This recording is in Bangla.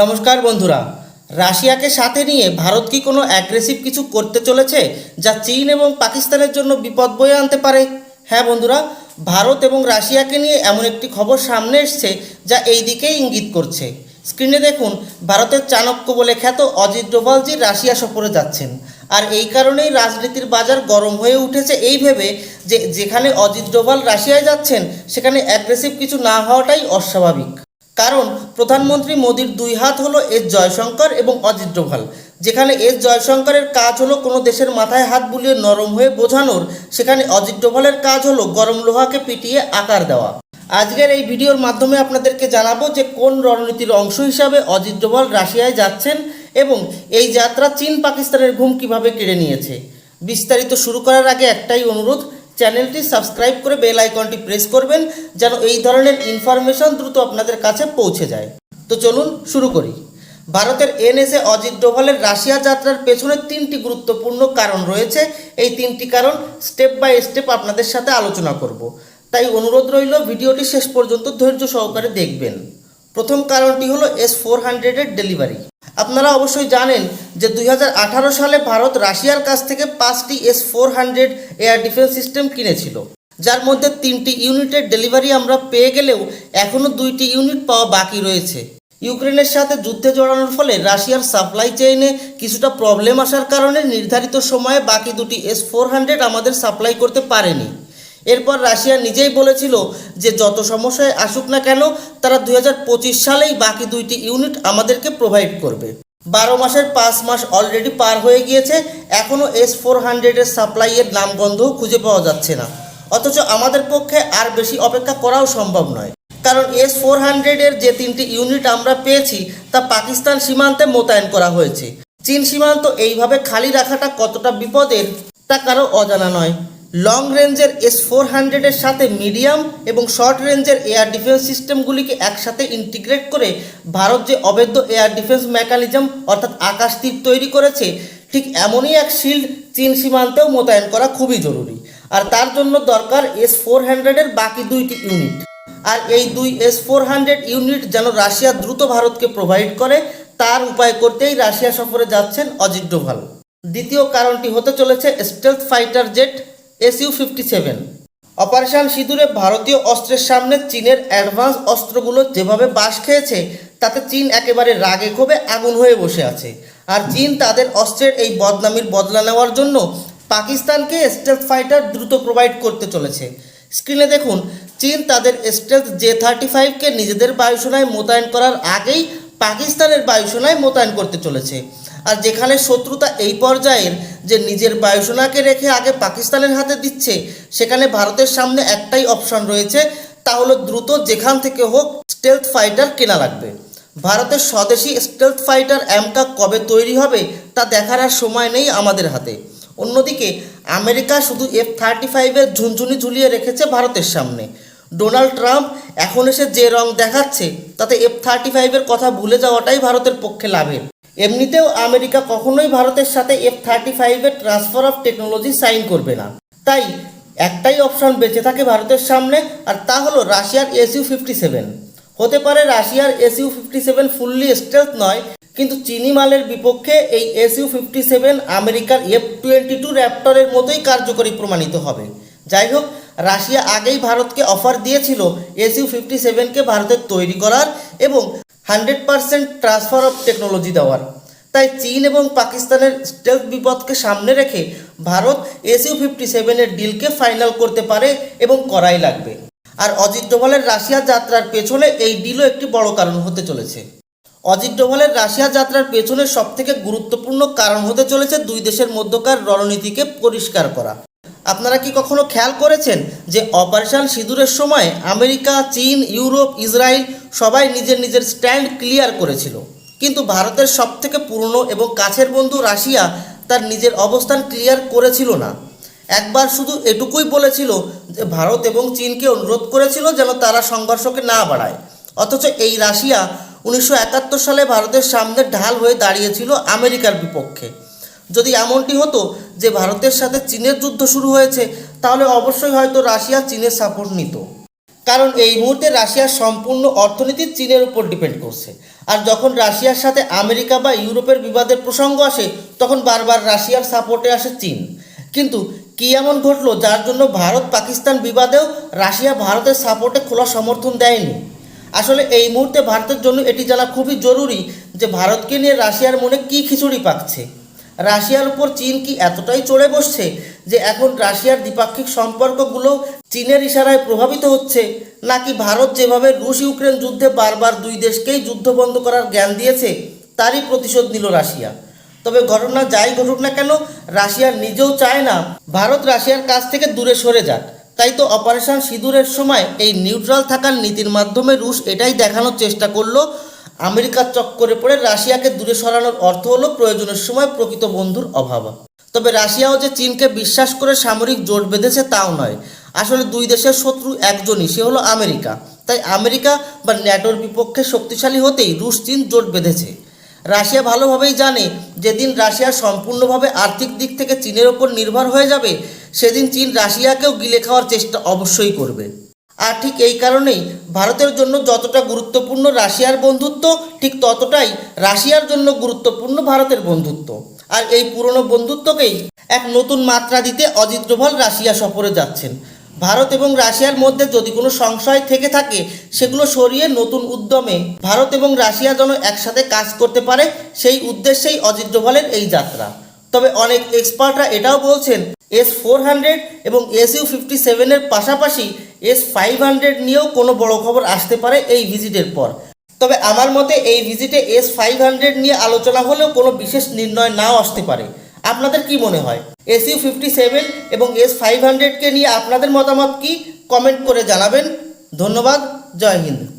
নমস্কার বন্ধুরা, রাশিয়াকে সাথে নিয়ে ভারত কি কোনো অ্যাগ্রেসিভ কিছু করতে চলেছে যা চীন এবং পাকিস্তানের জন্য বিপদ বয়ে আনতে পারে? হ্যাঁ বন্ধুরা, ভারত এবং রাশিয়াকে নিয়ে এমন একটি খবর সামনে এসছে যা এই দিকেই ইঙ্গিত করছে। স্ক্রিনে দেখুন, ভারতের চাণক্য বলে খ্যাত অজিত ডোভালজি রাশিয়া সফরে যাচ্ছেন। আর এই কারণেই রাজনীতির বাজার গরম হয়ে উঠেছে এই ভেবে যে যেখানে অজিত ডোভাল রাশিয়ায় যাচ্ছেন, সেখানে অ্যাগ্রেসিভ কিছু না হওয়াটাই অস্বাভাবিক। কারণ প্রধানমন্ত্রী মোদীর দুই হাত হলো এস জয়শঙ্কর এবং অজিত ডোভাল। যেখানে এস জয়শঙ্করের কাজ হলো কোনো দেশের মাথায় হাত বুলিয়ে নরম হয়ে বোঝানোর, সেখানে অজিত ডোভালের কাজ হলো গরম লোহাকে পিটিয়ে আকার দেওয়া। আজকের এই ভিডিওর মাধ্যমে আপনাদেরকে জানাব যে কোন রণনীতির অংশ হিসাবে অজিত ডোভাল রাশিয়ায় যাচ্ছেন এবং এই যাত্রা চীন পাকিস্তানের ঘুম কীভাবে কেড়ে নিয়েছে। বিস্তারিত শুরু করার আগে একটাই অনুরোধ চ্যানেলটি সাবস্ক্রাইব করে বেল আইকনটি প্রেস করবেন যেন এই ধরনের ইনফরমেশন দ্রুত আপনাদের কাছে পৌঁছে যায়। তো চলুন শুরু করি। ভারতের এনএসএ অজিত ডোভালের রাশিয়া যাত্রার পেছনে তিনটি গুরুত্বপূর্ণ কারণ রয়েছে। এই তিনটি কারণ স্টেপ বাই স্টেপ আপনাদের সাথে আলোচনা করব। তাই অনুরোধ রইল ভিডিওটি শেষ পর্যন্ত ধৈর্য সহকারে দেখবেন। প্রথম কারণটি হলো এস ফোর হান্ড্রেডের ডেলিভারি আপনারা অবশ্যই জানেন যে দুই হাজার আঠারো সালে ভারত রাশিয়ার কাছ থেকে পাঁচটি S four hundred air defence system কিনেছিল। যার মধ্যে তিনটি ইউনিটের ডেলিভারি আমরা পেয়ে গেলেও এখনও দুইটি ইউনিট পাওয়া বাকি রয়েছে। ইউক্রেনের সাথে যুদ্ধে জড়ানোর ফলে রাশিয়ার সাপ্লাই চেইনে কিছুটা প্রবলেম আসার কারণে নির্ধারিত সময়ে বাকি দুটি এস ফোর হান্ড্রেড আমাদের সাপ্লাই করতে পারেনি। এরপর রাশিয়া নিজেই বলেছিল যে যত সমস্যায় আসুক না কেন, তারা দুই হাজার পঁচিশ সালেই বাকি দুইটি ইউনিট আমাদেরকে প্রোভাইড করবে। বারো মাসের পাঁচ মাস অলরেডি পার হয়ে গিয়েছে এখনও এস ফোর হান্ড্রেডের সাপ্লাইয়ের নামগন্ধও খুঁজে পাওয়া যাচ্ছে না। অথচ আমাদের পক্ষে আর বেশি অপেক্ষা করাও সম্ভব নয়। কারণ এস ফোর হান্ড্রেডের যে তিনটি ইউনিট আমরা পেয়েছি, তা পাকিস্তান সীমান্তে মোতায়েন করা হয়েছে। চীন সীমান্ত এইভাবে খালি রাখাটা কতটা বিপদের, তা কারও অজানা নয়। লং রেঞ্জের এস ফোর হান্ড্রেডের সাথে মিডিয়াম এবং শর্ট রেঞ্জের এয়ার ডিফেন্স সিস্টেমগুলিকে একসাথে ইন্টিগ্রেট করে ভারত যে অবৈধ এয়ার ডিফেন্স মেকানিজম অর্থাৎ আকাশ তীর তৈরি করেছে, ঠিক এমনই এক শিল্ড চীন সীমান্তেও মোতায়েন করা খুবই জরুরি। আর তার জন্য দরকার এস ফোর হান্ড্রেডের বাকি দুইটি ইউনিট আর এই দুই এস ফোর হান্ড্রেড ইউনিট যেন রাশিয়া দ্রুত ভারতকে প্রোভাইড করে, তার উপায় করতেই রাশিয়া সফরে যাচ্ছেন অজিত ডোভাল। দ্বিতীয় কারণটি হতে চলেছে stealth fighter jet S U fifty seven operation সিঁদুরে ভারতীয় অস্ত্রের সামনে চীনের অ্যাডভান্স অস্ত্রগুলো যেভাবে বাস খেয়েছে, তাতে চীন একেবারে রাগে ক্ষোভে আগুন হয়ে বসে আছে। আর চীন তাদের অস্ত্রের এই বদনামির বদলা নেওয়ার জন্য পাকিস্তানকে স্টেলথ ফাইটার দ্রুত প্রোভাইড করতে চলেছে। স্ক্রিনে দেখুন, চীন তাদের স্টেলথ জে থার্টি ফাইভকে নিজেদের বায়ুসেনায় মোতায়েন করার আগেই পাকিস্তানের বায়ুসেনায় মোতায়েন করতে চলেছে। আর যেখানে শত্রুতা এই পর্যায়ের যে নিজের বায়ুসেনাকে রেখে আগে পাকিস্তানের হাতে দিচ্ছে, সেখানে ভারতের সামনে একটাই অপশন রয়েছে, তা হলো দ্রুত যেখান থেকে হোক স্টেলথ ফাইটার কেনা লাগবে। ভারতের স্বদেশি স্টেলথ ফাইটার অ্যামকা কবে তৈরি হবে, তা দেখার আর সময় নেই আমাদের হাতে। অন্যদিকে, আমেরিকা শুধু এফ থার্টি ফাইভের ঝুনঝুনি ঝুলিয়ে রেখেছে ভারতের সামনে। ডোনাল্ড ট্রাম্প এখন এসে যে রং দেখাচ্ছে, তাতে এফ থার্টি ফাইভের কথা ভুলে যাওয়াটাই ভারতের পক্ষে লাভের। এমনিতেও আমেরিকা কখনোই ভারতের সাথে এফ থার্টি ফাইভের ট্রান্সফার অফ টেকনোলজি সাইন করবে না। তাই একটাই অপশন বেঁচে থাকে ভারতের সামনে, আর তা হলো রাশিয়ার এসইউ ফিফটি সেভেন হতে পারে রাশিয়ার SU fifty seven fully stealth নয়, কিন্তু চিনি মালের বিপক্ষে এই এসইউ ফিফটি সেভেন আমেরিকার এফ টোয়েন্টি টু র্যাপ্টরের মতোই কার্যকরী প্রমাণিত হবে। যাই হোক, রাশিয়া আগেই ভারতকে অফার দিয়েছিল এসইউ ফিফটি সেভেনকে ভারতের তৈরি করার, এবং hundred percent transfer of technology দেওয়ার। তাই চীন এবং পাকিস্তানের স্টেলথ বিপদকে সামনে রেখে ভারত এসইউ ফিফটি সেভেনের ডিলকে ফাইনাল করতে পারে এবং করাই লাগবে। আর অজিত ডোভালের রাশিয়া যাত্রার পেছনে এই ডিলও একটি বড় কারণ হতে চলেছে। অজিত ডোভালের রাশিয়া যাত্রার পেছনে সবথেকে গুরুত্বপূর্ণ কারণ হতে চলেছে দুই দেশের মধ্যকার রণনীতিকে পরিষ্কার করা। আপনারা কি কখনো খেয়াল করেছেন যে অপারেশন সিঁদুরের সময় আমেরিকা, চীন, ইউরোপ, ইসরায়েল সবাই নিজের নিজের স্ট্যান্ড ক্লিয়ার করেছিল? কিন্তু ভারতের সবথেকে পুরনো এবং কাছের বন্ধু রাশিয়া তার নিজের অবস্থান ক্লিয়ার করেছিল না। একবার শুধু এটুকুই বলেছিল যে ভারত এবং চীনকে অনুরোধ করেছিল যেন তারা সংঘর্ষকে না বাড়ায়। অথচ এই রাশিয়া উনিশশো একাত্তর সালে ভারতের সামনে ঢাল হয়ে দাঁড়িয়েছিল আমেরিকার বিপক্ষে। যদি এমনটি হতো যে ভারতের সাথে চীনের যুদ্ধ শুরু হয়েছে, তাহলে অবশ্যই হয়তো রাশিয়া চীনের সাপোর্ট নিত। কারণ এই মুহূর্তে রাশিয়ার সম্পূর্ণ অর্থনীতি চীনের উপর ডিপেন্ড করছে। আর যখন রাশিয়ার সাথে আমেরিকা বা ইউরোপের বিবাদের প্রসঙ্গ আসে, তখন বারবার রাশিয়ার সাপোর্টে আসে চীন। কিন্তু কী এমন ঘটলো যার জন্য ভারত পাকিস্তান বিবাদেও রাশিয়া ভারতের সাপোর্টে খোলা সমর্থন দেয়নি? আসলে এই মুহূর্তে ভারতের জন্য এটি জানা খুবই জরুরি যে ভারতকে নিয়ে রাশিয়ার মনে কী খিচুড়ি পাকছে। রাশিয়ার উপর চীন কি এতটাই চড়ে বসছে যে এখন রাশিয়ার দ্বিপাক্ষিক সম্পর্কগুলো চীনের ইশারায় প্রভাবিত হচ্ছে? নাকি ভারত যেভাবে রুশ ইউক্রেন যুদ্ধে বারবার দুই দেশকেই যুদ্ধ বন্ধ করার জ্ঞান দিয়েছে, তারই প্রতিশোধ নিল রাশিয়া? তবে ঘটনা যাই ঘটুক না কেন, রাশিয়া নিজেও চায় না ভারত রাশিয়ার কাছ থেকে দূরে সরে যাক। তাই তো অপারেশন সিঁদুরের সময় এই নিউট্রাল থাকার নীতির মাধ্যমে রুশ এটাই দেখানোর চেষ্টা করল আমেরিকার চক্করে পড়ে রাশিয়াকে দূরে সরানোর অর্থ হলো প্রয়োজনের সময় প্রকৃত বন্ধুর অভাব। তবে রাশিয়াও যে চীনকে বিশ্বাস করে সামরিক জোট বেঁধেছে তাও নয়। আসলে দুই দেশের শত্রু একজনই, সে হলো আমেরিকা। তাই আমেরিকা বা ন্যাটোর বিপক্ষে শক্তিশালী হতেই রুশ চীন জোট বেঁধেছে। রাশিয়া ভালোভাবেই জানে, যেদিন রাশিয়া সম্পূর্ণভাবে আর্থিক দিক থেকে চীনের ওপর নির্ভর হয়ে যাবে, সেদিন চীন রাশিয়াকেও গিলে খাওয়ার চেষ্টা অবশ্যই করবে। আর ঠিক এই কারণেই ভারতের জন্য যতটা গুরুত্বপূর্ণ রাশিয়ার বন্ধুত্ব, ঠিক ততটাই রাশিয়ার জন্য গুরুত্বপূর্ণ ভারতের বন্ধুত্ব। আর এই পুরনো বন্ধুত্বকেই এক নতুন মাত্রা দিতে অজিত ডোভাল রাশিয়া সফরে যাচ্ছেন। ভারত এবং রাশিয়ার মধ্যে যদি কোনো সংশয় থেকে থাকে, সেগুলো সরিয়ে নতুন উদ্যমে ভারত এবং রাশিয়া যেন একসাথে কাজ করতে পারে, সেই উদ্দেশ্যেই অজিত ডোভালের এই যাত্রা। তবে অনেক এক্সপার্টরা এটাও বলছেন, এস ফোর হান্ড্রেড এবং এস ইউ ফিফটি সেভেনের পাশাপাশি এস ফাইভ হান্ড্রেড নিয়েও কোনো বড় খবর আসতে পারে এই ভিজিটের পর। তবে আমার মতে এই ভিজিটে এস ফাইভ হান্ড্রেড নিয়ে আলোচনা হলেও কোনো বিশেষ নির্ণয় নাও আসতে পারে। আপনাদের কি মনে হয়? এস ইউ ফিফটি সেভেন এবং এস ফাইভ হান্ড্রেডকে নিয়ে আপনাদের মতামত কি? কমেন্ট করে জানাবেন। ধন্যবাদ। জয় হিন্দ।